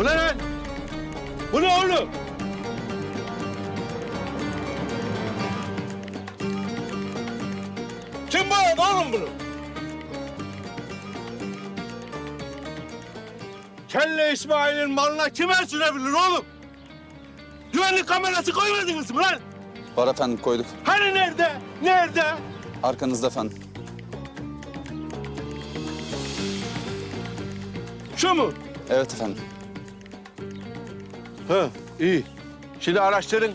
Bu ne lan? Bu ne oğlum? Kim boyadı oğlum bunu? Kelle İsmail'in malına kim el sürebilir oğlum? Güvenlik kamerası koymadınız mı lan? Var efendim koyduk. Hani nerede? Nerede? Arkanızda efendim. Şu mu? Evet efendim. Ha, iyi. Şimdi araştırın.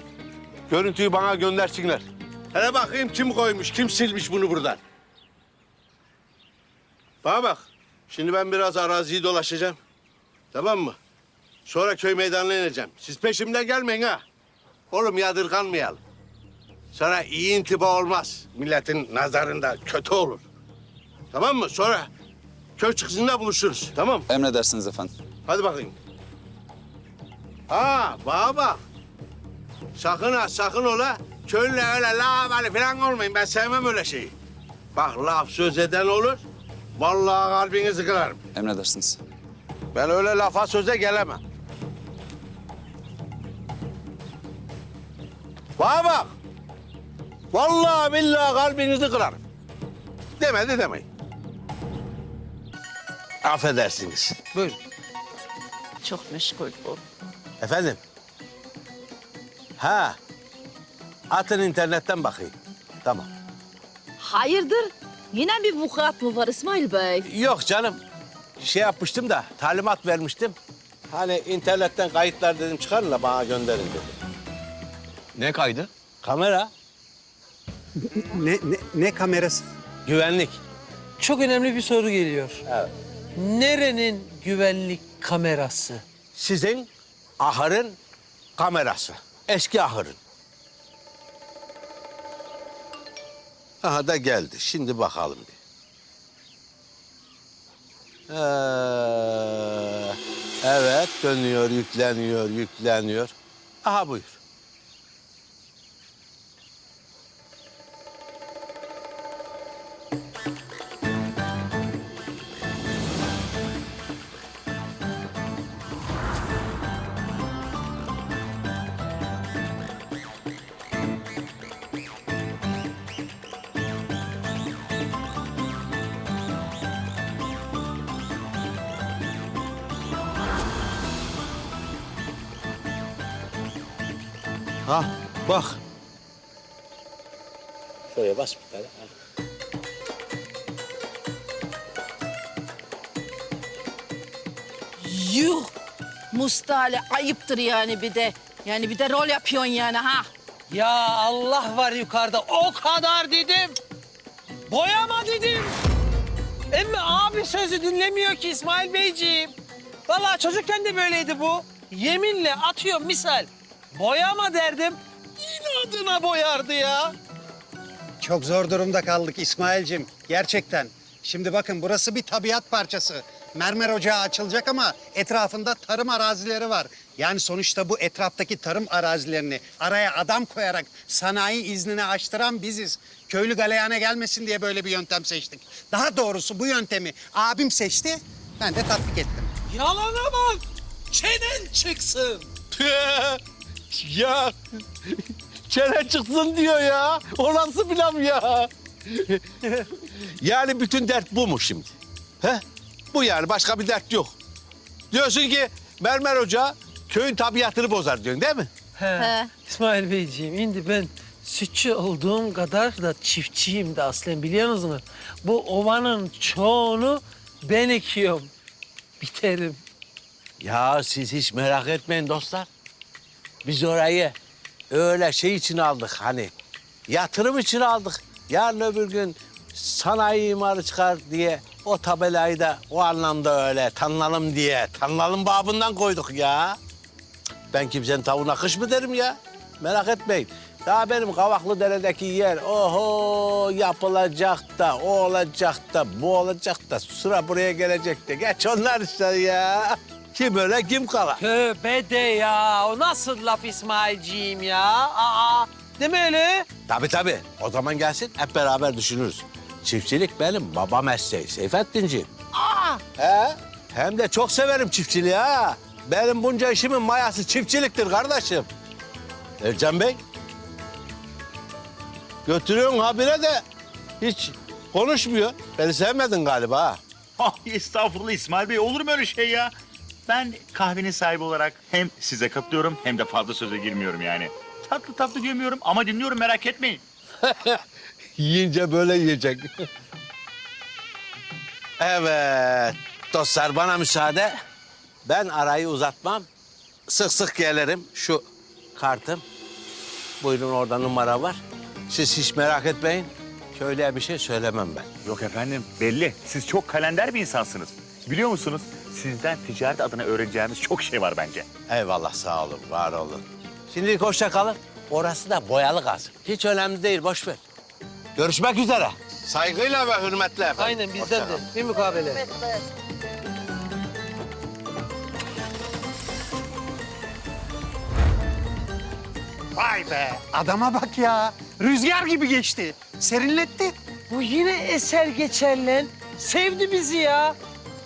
Görüntüyü bana göndersinler. Hele bakayım kim koymuş, kim silmiş bunu buradan. Bana bak. Şimdi ben biraz araziyi dolaşacağım. Tamam mı? Sonra köy meydanına ineceğim. Siz peşimden gelmeyin ha. Oğlum yadırganmayalım. Sonra iyi intiba olmaz. Milletin nazarında kötü olur. Tamam mı? Sonra köy çıkışında buluşuruz. Tamam mı? Emredersiniz efendim. Hadi bakayım. Ha, bana bak. Sakın ha, sakın ola. Köylü öyle lavali falan olmayın. Ben sevmem öyle şeyi. Bak laf söz eden olur. Vallahi kalbinizi kırarım. Emredersiniz. Ben öyle lafa söze gelemem. Bana bak. Vallahi billahi kalbinizi kırarım. Demedi demeyin. Affedersiniz. Buyurun. Çok meşgul bu. Efendim? Ha. Atın internetten bakayım. Tamam. Hayırdır? Yine bir vukuat mı var İsmail Bey? Yok canım. Şey yapmıştım da talimat vermiştim. Hani internetten kayıtlar dedim çıkarın da bana gönderin dedim. Ne kaydı? Kamera, Ne, ne, ne kamerası? güvenlik. Çok önemli bir soru geliyor. Evet. Nerenin güvenlik kamerası? Sizin ahırın kamerası. Eski ahırın. Aha da geldi. Şimdi bakalım bir. Ee, evet dönüyor, yükleniyor, yükleniyor. Aha buyur. Ha bak. Şuraya bas bir tane. ha. Yuh! Mustali ayıptır yani bir de. Yani bir de rol yapıyorsun yani ha. Ya Allah var yukarıda. O kadar dedim. Boyama dedim. Ama abi sözü dinlemiyor ki İsmail Beyciğim. Vallahi çocukken de böyleydi bu. Yeminle atıyorum misal. Boyama derdim. İnadına boyardı ya. Çok zor durumda kaldık İsmail'cim. Gerçekten. Şimdi bakın burası bir tabiat parçası. Mermer ocağı açılacak ama etrafında tarım arazileri var. Yani sonuçta bu etraftaki tarım arazilerini araya adam koyarak sanayi iznini açtıran biziz. Köylü galeyana gelmesin diye böyle bir yöntem seçtik. Daha doğrusu bu yöntemi abim seçti, ben de tatbik ettim. Yalana bak. Çenen çıksın. ya çene çıksın diyor ya. O nasıl laf ya? yani bütün dert bu mu şimdi? He? Bu yani başka bir dert yok. Diyorsun ki mermer ocağı köyün tabiatını bozar diyorsun değil mi? He. He. İsmail Beyciğim şimdi ben sütçü olduğum kadar da çiftçiyim de aslen biliyorsunuz mu? Bu ovanın çoğunu ben ekiyorum. Biterim. Ya siz hiç merak etmeyin dostlar. Biz orayı öyle şey için aldık hani. Yatırım için aldık. Yarın öbür gün sanayi imarı çıkar diye o tabelayı da o anlamda öyle tanınalım diye, tanınalım babından koyduk ya. Ben kimsenin tavuğuna kış mı derim ya? Merak etmeyin. Daha benim Kavaklı Dere'deki yer oho yapılacak da o olacak da bu olacak da sıra buraya gelecek de. Geç onlar işte ya. Kim öyle kim kala. Tövbe de ya. O nasıl laf İsmailciğim ya? Aa, değil mi öyle? Tabii tabii. O zaman gelsin hep beraber düşünürüz. Çiftçilik benim baba mesleği Seyfettinciğim. Aa, He? Hem de çok severim çiftçiliği ha. Benim bunca işimin mayası çiftçiliktir kardeşim. Ercan Bey. Götürüyorsun habire de hiç konuşmuyor. Beni sevmedin galiba ha. Ay estağfurullah İsmail Bey olur mu öyle şey ya? Ben kahvenin sahibi olarak hem size katılıyorum hem de fazla söze girmiyorum yani. Tatlı tatlı gömüyorum ama dinliyorum merak etmeyin. Yiyince böyle yiyecek. evet. Dostlar bana müsaade. Ben arayı uzatmam. Sık sık gelirim. Şu kartım. Buyurun orada numara var. Siz hiç merak etmeyin. Köylüye bir şey söylemem ben. Yok efendim belli. Siz çok kalender bir insansınız. Biliyor musunuz? Sizden ticaret adına öğreneceğimiz çok şey var bence. Eyvallah sağ olun, var olun. Şimdilik hoşça kalın. Orası da boyalı kalsın. Hiç önemli değil, boş ver. Görüşmek üzere. Saygıyla ve hürmetle efendim. Aynen bizden de. Bir mukabele. Vay be adama bak ya. Rüzgar gibi geçti. Serinletti. Bu yine eser geçer lan. Sevdi bizi ya.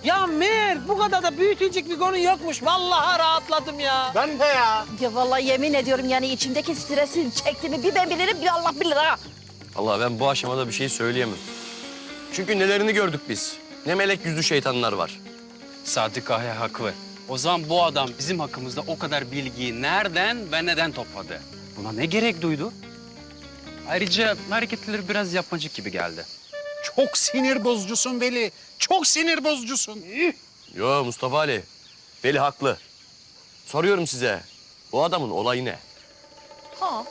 Ya meğer bu kadar da büyütecek bir konu yokmuş. Vallahi rahatladım ya. Ben de ya. Ya vallahi yemin ediyorum yani içimdeki stresi çektiğimi bir ben bilirim bir Allah bilir ha. Allah ben bu aşamada bir şey söyleyemem. Çünkü nelerini gördük biz. Ne melek yüzlü şeytanlar var. Sadık Kaya haklı. O zaman bu adam bizim hakkımızda o kadar bilgiyi nereden ve neden topladı? Buna ne gerek duydu? Ayrıca hareketleri biraz yapmacık gibi geldi. Çok sinir bozucusun Veli. Çok sinir bozucusun. Yo Mustafa Ali. Veli haklı. Soruyorum size. Bu adamın olayı ne? Ha.